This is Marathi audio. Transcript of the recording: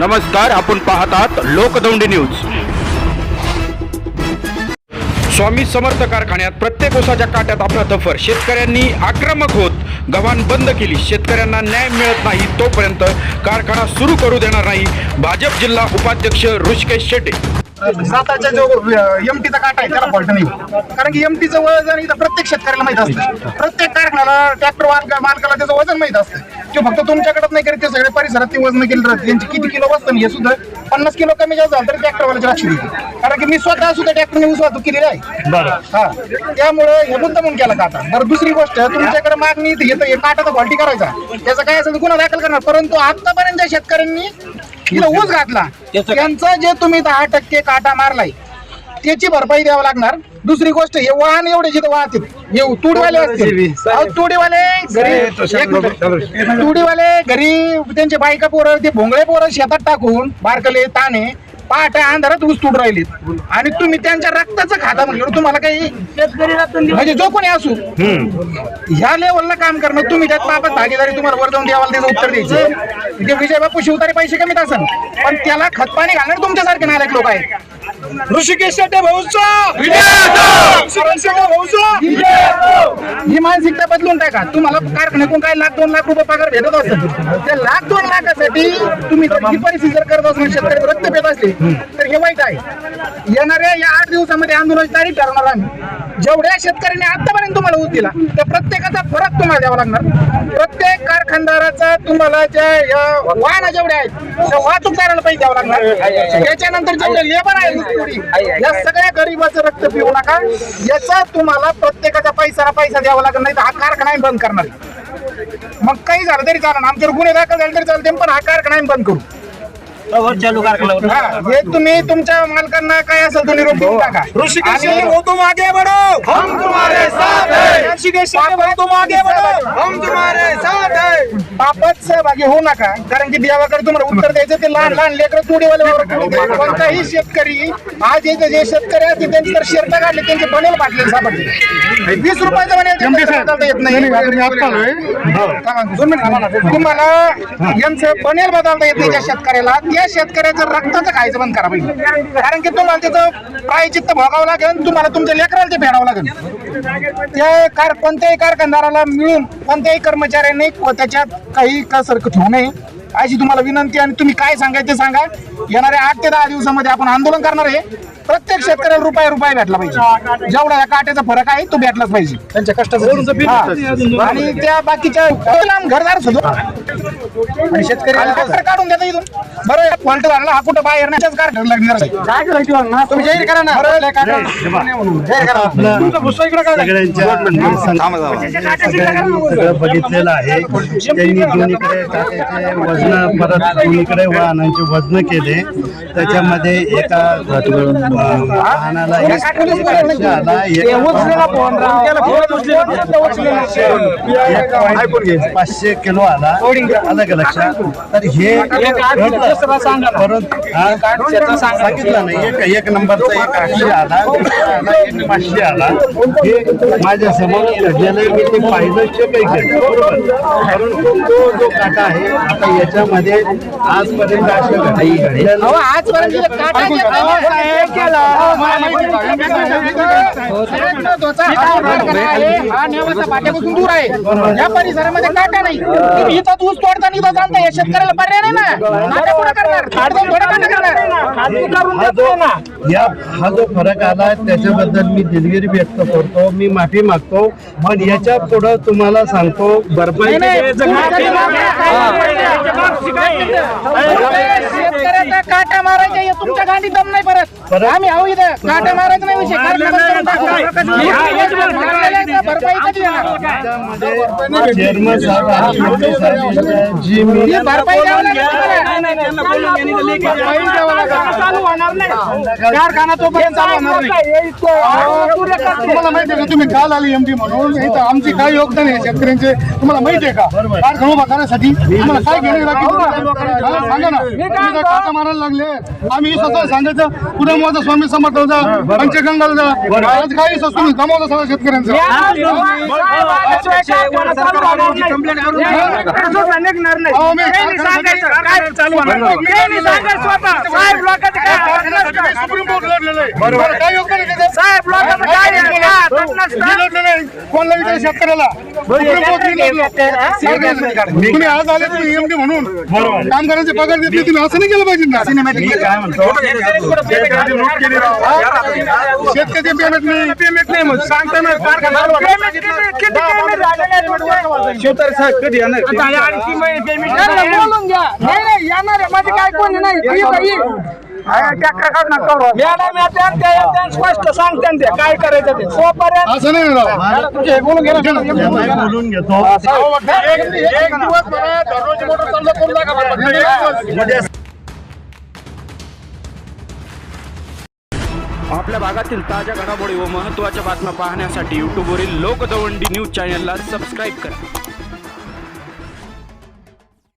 नमस्कार आपण पाहतात लोकदौंडी न्यूज. स्वामी समर्थ कारखान्यात प्रत्येक ओसाच्या काट्यात आपला तफर शेतकऱ्यांनी आक्रमक होत गव्हाण बंद केली. शेतकऱ्यांना न्याय मिळत नाही तोपर्यंत कारखाना सुरू करू देणार नाही भाजप जिल्हा उपाध्यक्ष ऋषिकेश शेटे साताच्या जो एमटीचा काटा आहे त्याला फॉल्ट नाही. कारण की एमटीचं वजन इथं प्रत्येक शेतकऱ्याला माहीत असतं. प्रत्येक कारखान्याला ट्रॅक्टर मालकाला त्याचं वजन माहीत असतं. ते फक्त तुमच्याकडे नाही करत ते सगळे परिसरात ते वजन केलं राहते त्यांची किती किलो बसतं हे सुद्धा पन्नास किलो कमी जास्त झालं तरी ट्रॅक्टरवाल्याचे लक्ष देते. कारण की मी स्वतः सुद्धा ट्रॅक्टरने ऊस वाहतूक केलेली आहे. हा. त्यामुळे हे मुद्दा म्हणून केला काटा. बरं दुसरी गोष्ट तुमच्याकडे मागणी येतं हे काटाचा क्वालिटी करायचा. त्याचं काय असेल तर गुन्हा दाखल करणार. परंतु आतापर्यंत शेतकऱ्यांनी तिला ऊस घातला. त्यांचा जे तुम्ही दहा टक्के काटा मारलाय त्याची भरपाई द्यावं लागणार. दुसरी गोष्ट हे वाहन एवढे जिथे वाहतील हे तुडीवाले असतील. अहो, तुडीवाले घरी एक मिनिट. तुडीवाले घरी त्यांचे बायका पोरं ते भोंगळे पोरं शेतात टाकून बारकले ताणे पहाटे अंधारात ऊस तुड राहिलेत. आणि तुम्ही त्यांच्या रक्ताचं खाता म्हणलं तुम्हाला काही म्हणजे जो कोणी असू ह्या लेवलला काम करणं तुम्ही त्यात बाबत भागीदारी तुम्हाला वर जाऊन द्यावाला त्याचं उत्तर द्यायचं. विजय बापू शिवतारे पैसे कमीत असेल पण त्याला खतपाणी घालणार तुमच्यासारखे नालायक लोक आहेत. ऋषिकेश शेट्टे भाऊचा! ही मानसिकता बदलून टाका तुम्हाला कारखान्यातून काय लाख दोन लाख रुपये पगार भेटत असेल त्या लाख दोन लाखासाठी तुम्ही जर ही परिस्थिती जर करत असणार शेतकरी रक्त पेत असले तर हे वाईट आहे. येणाऱ्या या आठ दिवसामध्ये आंदोलनाची तारीख ठरवणार आम्ही. जेवढ्या शेतकऱ्यांनी आतापर्यंत तुम्हाला ऊस दिला त्या प्रत्येकाचा फरक तुम्हाला द्यावा लागणार. प्रत्येक कारखानदाराचा तुम्हाला ज्या या वाहन जेवढे आहेत त्या वाहतूकदाराला पैसे द्यावं लागणार. त्याच्यानंतर जेवढे लेबर आहे या सगळ्या गरीबाचं रक्त पिऊ नका. याचा तुम्हाला प्रत्येकाचा पैसा पैसा द्यावा लागणार नाही तर हा कारखाना बंद करणार. मग काही झालं तरी चालेल आमच्यावर गुन्हे दाखल झाले तरी चालते पण हा कारखाना बंद करू. चालू हा, हे तुम्ही तुमच्या मालकांना काय असेल तो निरोप देऊन टाका. ऋषिकेश आणि- शेट्टे भाऊ तुम आगे बढ़ो हम तुम्हारे साथ हैं. बढ़ो। हम तुम्हारे साथ हैं. सहभागी होऊ नका कारण की देवाकडे तुम्हाला उत्तर द्यायचं ते लहान लहान लेकर तुडीवाले. कोणताही शेतकरी आज इथं जे शेतकरी असतील त्यांची तर शर्ट काढले त्यांचे बनेल फाटले सापडले। वीस रुपयाचं बनेल येत नाही. तुम्हाला यांचं बनेल बदलता येत नाही त्या शेतकऱ्याला. त्या शेतकऱ्याचं रक्ताचं खायचं बंद करा पाहिजे कारण की तुम्हाला त्याचं प्रायचित्त भोगावं लागेल तुम्हाला तुमच्या लेकराला ते फेडावं लागेल. त्या कार कोणत्याही कारखानदाराला मिळून कोणत्याही कर्मचाऱ्यांनी को- त्याच्यात काही कसर ठेवू नये. अशी तुम्हाला विनंती आणि तुम्ही काय सांगायचं ते सांगा येणाऱ्या आठ ते दहा दिवसामध्ये आपण आंदोलन करणार आहे. प्रत्येक शेतकऱ्याला रुपये रुपये भेटला पाहिजे. जेवढा या काट्याचा फरक आहे तो भेटलाच पाहिजे. त्यांच्या कष्टाचा आणि त्या बाकीच्या घरदार सुद्धा आणि शेतकरी ट्रॅक्टर काढून देता इथून. बरं फॉल्ट झाला हा कुठं बाहेर नाही. कार लागणार. काय करायचं तुम्ही जाहीर करा ना. बघितलेलं आहे. त्यांनी दोन्हीकडे टाकायचे वजन परत दोन्हीकडे वाहनांचे वजन केले. त्याच्यामध्ये एका वाहनाला एक पाचशे किलो आला. आलं का लक्षात तर हे घडलं. परंतु हा? सांगितलं नाही. एक एक नंबरचा एक आठशे आला पाचशे आला. हे माझ्यासमोर घडलेलं मी ते पाहिलं काही घडलं बरोबर. परंतु तो जो काटा आहे आता याच्यामध्ये आजपर्यंत साहेब केला. महत्त्वाचा हा हा दूर आहे. या परिसरामध्ये काटा नाही. तुम्ही इथं ऊस तोडताना जाणता या शेतकऱ्याला पर्याय नाही ना? काटा कुठं करणार खाडून थोडं काटा करणार. हा जो या हा जो फरक आला त्याच्याबद्दल मी दिलगिरी व्यक्त करतो मी माफी मागतो पण याच्या पुढं तुम्हाला सांगतो भरपाई नाही, नाही, शेतकऱ्याचा काटा मारायचा हे तुमच्या गांडी दम नाही परत. आम्ही आहो इथं. काटा मारायचा नाही विषय. कारखाना टाकू. भरपाई कधी देणार चेअरमन साहेब आणि मोदी साहेब यांच्या जी मी ही भरपाई द्यावं लागेल तुम्हाला. भरपाई द्यावं लागेल. कारखाना तोपर्यंत चालू होणार नाही. तुम्हाला माहिती आहे का? तुम्ही काल आली एमडी म्हणून. इथं आमची काय योगदान आहे शेतकऱ्यांचे? तुम्हाला माहिती आहे का? कारखाना उभा करण्यासाठी तुम्हाला काय घेणे लागेल सांगा ना. तुम्ही काय काटा मारायला लागले आम्ही स्वतः सांगायचं उद्या माझा स्वामी समर्थाचा पंचगंगाचा आज काही तुम्ही गमावलं सगळं शेतकऱ्यांचं अहो, मी सुप्रीम कोर्ट लढलेलं आहे. बरं, काय योगदान आहे त्याचं? मी लढलेलं आहे. कोणाला विचार शेतकऱ्याला सुप्रीम कोर्ट मी लढलो. तुम्ही आज आले तुम्ही एमडी म्हणून कामगारांचे पगार देत नाही तुम्ही असं नाही केलं पाहिजे ना काय म्हणतो शेतकरी पेमेंट नाही पेमेंट नाही सांगता ना बोलून घ्या नाही नाही येणार आहे माझे काय कोणी नाही मॅडम त्या स्पष्ट ते. काय करायचं ते? सोपर्यंत असं नाही ना तुझे हे बोलून घे ना. मी बोलून घेतो. एक एक दिवस मला दररोज मोटर चालू करून दाखवा. एक दिवस. उद्या आपल्या भागातील ताज्या घडामोडी व महत्त्वाच्या बातम्या पाहण्यासाठी यूट्यूबवरील लोकदवंडी न्यूज चॅनलला सबस्क्राईब करा.